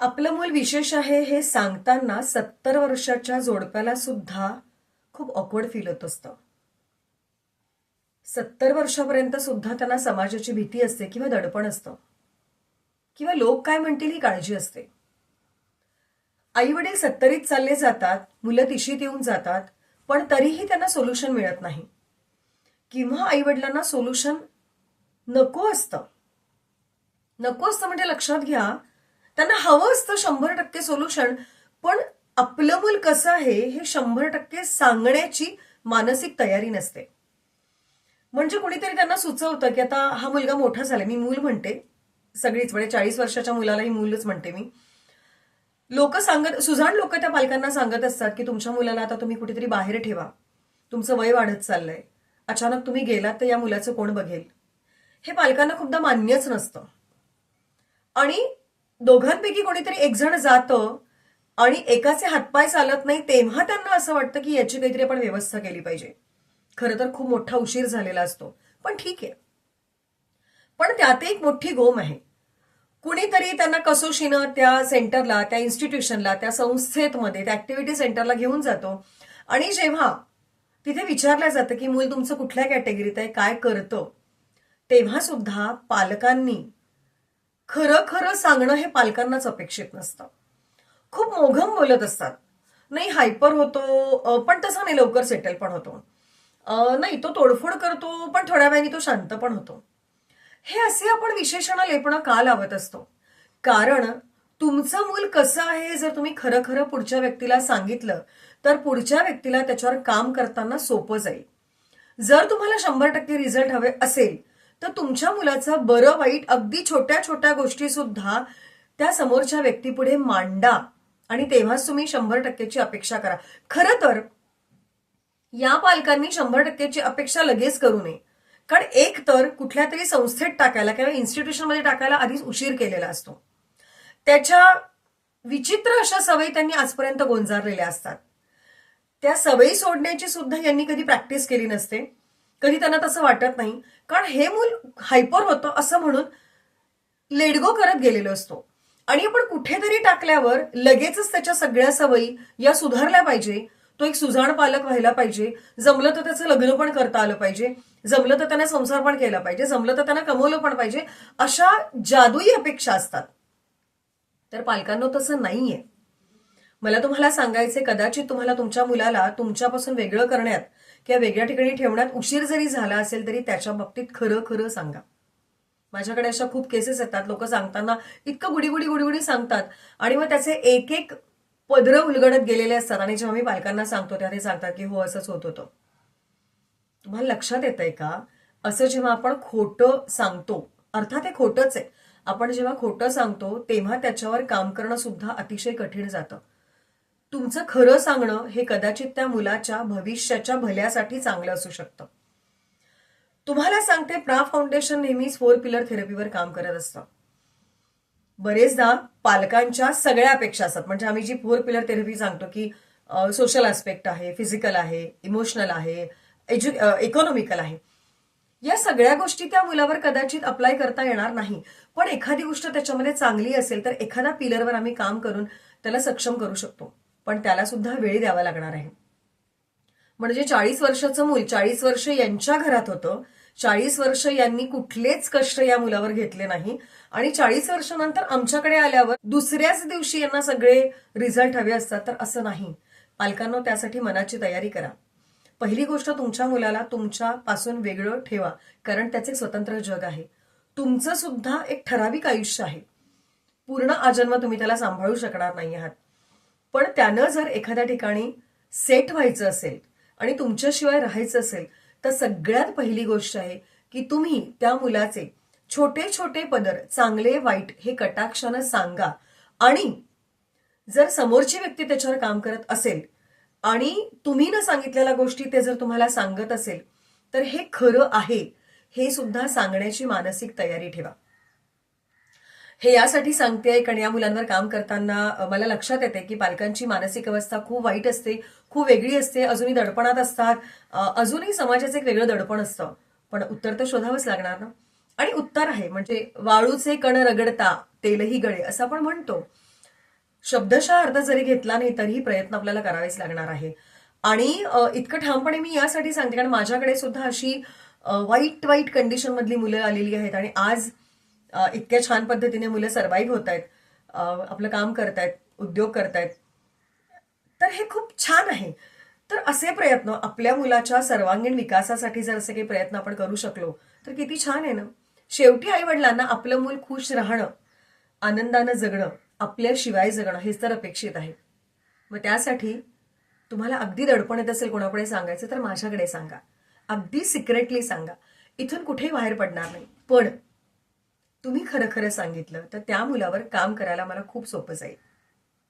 आपलं मूल विशेष आहे हे सांगताना सत्तर वर्षाच्या जोडप्याला सुद्धा खूप ऑकवर्ड फील होत असतं. सत्तर वर्षापर्यंत सुद्धा त्यांना समाजाची भीती असते किंवा दडपण असतं. किंवा लोक काय म्हणतील ही काळजी असते. आई वडील सत्तरीत चालले जातात मुलं तिशीत येऊन जातात पण तरीही त्यांना सोल्युशन मिळत नाही. किंवा आई वडिलांना सोल्युशन नको असतं. नको असतं म्हणजे लक्षात घ्या त्यांना हवं असतं शंभर टक्के सोल्युशन पण आपलं मूल कसं आहे हे शंभर टक्के सांगण्याची मानसिक तयारी नसते. म्हणजे कुणीतरी त्यांना सुचवतं की आता हा मुलगा मोठा झाला मी मूल म्हणते. सगळीच म्हणजे चाळीस वर्षाच्या मुलालाही मूलच म्हणते मी. लोक सांगत सुजाण लोक त्या पालकांना सांगत असतात की तुमच्या मुलाला आता तुम्ही कुठेतरी बाहेर ठेवा. तुमचं वय वाढत चाललंय. अचानक तुम्ही गेलात तर या मुलाचं कोण बघेल? हे पालकांना खूपदा मान्यच नसतं. आणि दोघांपैकी कोणीतरी एक जण जातं आणि एकाचे हातपाय चालत नाही तेव्हा त्यांना असं वाटतं की याची काहीतरी आपण व्यवस्था केली पाहिजे. खरं तर खूप मोठा उशीर झालेला असतो. पण ठीक आहे. पण त्यात एक मोठी गोम आहे. कुणीतरी त्यांना कसोशीनं त्या सेंटरला त्या इन्स्टिट्यूशनला त्या संस्थेमध्ये त्या ऍक्टिव्हिटी सेंटरला घेऊन जातो. आणि जेव्हा तिथे विचारलं जातं की मूल तुमचं कुठल्या कॅटेगरीत आहे काय करतं तेव्हा सुद्धा पालकांनी खरं खरं सांगणं हे पालकांनाच अपेक्षित नसतं. खूप मोघम बोलत असतात. नाही हायपर होतो पण तसा नाही लवकर सेटल पण होतो. नाही तो तोडफोड करतो पण थोड्या वेळाने तो शांत पण होतो. हे असे आपण विशेषण लेपणं का लावत असतो? कारण तुमचं मूल कसं आहे जर तुम्ही खरं खरं पुढच्या व्यक्तीला सांगितलं तर पुढच्या व्यक्तीला त्याच्यावर काम करताना सोपं जाईल. जर तुम्हाला शंभर टक्के रिझल्ट हवे असेल तर तुमच्या मुलाचं बरं वाईट अगदी छोट्या छोट्या गोष्टी सुद्धा त्या समोरच्या व्यक्तीपुढे मांडा. आणि तेव्हाच तुम्ही शंभर टक्केची अपेक्षा करा. खरं तर या पालकांनी शंभर टक्केची अपेक्षा लगेच करू नये. कारण एक तर कुठल्या तरी संस्थेत टाकायला किंवा इन्स्टिट्यूशनमध्ये टाकायला आधीच उशीर केलेला असतो. त्याच्या विचित्र अशा सवयी त्यांनी आजपर्यंत गोंजारलेल्या असतात. त्या सवयी सोडण्याची सुद्धा यांनी कधी प्रॅक्टिस केली नसते. कधी त्यांना तसं वाटत नाही. कारण हे मूल हायपर होतं असं म्हणून लेडगो करत गेलेलो असतो. आणि आपण कुठेतरी टाकल्यावर लगेचच त्याच्या सगळ्या सवयी या सुधारल्या पाहिजे. तो एक सुजाण पालक व्हायला पाहिजे. जमलं तर त्याचं लग्न पण करता आलं पाहिजे. जमलं तर त्यांना संसार पण केला पाहिजे. जमलं तर त्यांना कमवलं पण पाहिजे. अशा जादूई अपेक्षा असतात. तर पालकांना तसं नाहीये. मला तुम्हाला सांगायचे कदाचित तुम्हाला तुमच्या मुलाला तुमच्यापासून वेगळं करण्यात किंवा वेगळ्या ठिकाणी ठेवण्यात उशीर जरी झाला असेल तरी त्याच्या बाबतीत खरं खरं सांगा. माझ्याकडे अशा खूप केसेस येतात. लोक सांगताना इतकं गुडी गुडी गुडी गुडी सांगतात. आणि मग त्याचे एक एक पदरं उलगडत गेलेले असतात. आणि जेव्हा मी पालकांना सांगतो तेव्हा ते सांगतात की हो असंच होत होतं. तुम्हाला लक्षात येत आहे का? असं जेव्हा आपण खोटं सांगतो अर्थात हे खोटंच आहे. आपण जेव्हा खोटं सांगतो तेव्हा त्याच्यावर काम करणं सुद्धा अतिशय कठीण जातं. तुमचं खरं सांगणं हे कदाचित त्या मुलाच्या भविष्याच्या भल्यासाठी चांगलं असू शकतं. तुम्हाला सांगते प्रा फाउंडेशन नेहमीच फोर पिलर थेरपीवर काम करत असतं. बरेचदा पालकांच्या सगळ्या अपेक्षा असतात. म्हणजे आम्ही जी फोर पिलर थेरपी सांगतो की सोशल ऍस्पेक्ट आहे फिजिकल आहे इमोशनल आहे एज्यु इकॉनॉमिकल आहे. या सगळ्या गोष्टी त्या मुलावर कदाचित अप्लाय करता येणार नाही. पण एखादी गोष्ट त्याच्यामध्ये चांगली असेल तर एखाद्या पिलरवर आम्ही काम करून त्याला सक्षम करू शकतो. पण त्याला सुद्धा वेळ द्यावा लागणार आहे. म्हणजे चाळीस वर्षाचं मूल चाळीस वर्ष यांच्या घरात होतं. चाळीस वर्ष यांनी कुठलेच कष्ट या मुलावर घेतले नाही. आणि चाळीस वर्षानंतर आमच्याकडे आल्यावर दुसऱ्याच दिवशी यांना सगळे रिझल्ट हवे असतात तर असं नाही. पालकांना त्यासाठी मनाची तयारी करा. पहिली गोष्ट तुमच्या मुलाला तुमच्यापासून वेगळं ठेवा कारण त्याचे स्वतंत्र जग आहे. तुमचं सुद्धा एक ठराविक आयुष्य आहे. पूर्ण आजन्म तुम्ही त्याला सांभाळू शकणार नाही आहात. पण त्यानं जर एखाद्या ठिकाणी सेट व्हायचं असेल आणि तुमच्याशिवाय राहायचं असेल तर सगळ्यात पहिली गोष्ट आहे की तुम्ही त्या मुलाचे छोटे छोटे पदर चांगले वाईट हे कटाक्षानं सांगा. आणि जर समोरची व्यक्ती त्याच्यावर काम करत असेल आणि तुम्ही न सांगितलेल्या गोष्टी ते जर तुम्हाला सांगत असेल तर हे खरं आहे. हे सुद्धा सांगण्याची मानसिक तयारी ठेवा. हे यासाठी सांगते कारण या मुलांवर काम करताना मला लक्षात येते की पालकांची मानसिक अवस्था खूप वाईट असते खूप वेगळी असते अजूनही दडपणात असतात. अजूनही समाजाचं एक वेगळं दडपण असतं. पण उत्तर तर शोधावंच लागणार ना? आणि उत्तर आहे म्हणजे वाळूचे कण रगडता तेलही गळे असं आपण म्हणतो. शब्दशः अर्थ जरी घेतला नाही तरीही प्रयत्न आपल्याला करावेच लागणार आहे. आणि इतकं ठामपणे मी यासाठी सांगते कारण माझ्याकडे सुद्धा अशी वाईट वाईट कंडिशन मधली मुलं आलेली आहेत. आणि आज इतक्या छान पद्धतीने मुलं सर्वाईव्ह होत आहेत आपलं काम करतायत उद्योग करतायत. तर हे खूप छान आहे. तर असे प्रयत्न आपल्या मुलाच्या सर्वांगीण विकासासाठी जर असे काही प्रयत्न आपण करू शकलो तर किती छान आहे ना? शेवटी आई वडिलांना आपलं मूल खुश राहणं आनंदानं जगणं आपल्याशिवाय जगणं हेच तर अपेक्षित आहे. मग त्यासाठी तुम्हाला अगदी दडपण येत असेल कोणापुढे सांगायचं तर माझ्याकडे सांगा. अगदी सिक्रेटली सांगा. इथून कुठेही बाहेर पडणार नाही. पण तुम्ही खरं खरं सांगितलं तर त्या मुलावर काम करायला मला खूप सोपं जाईल.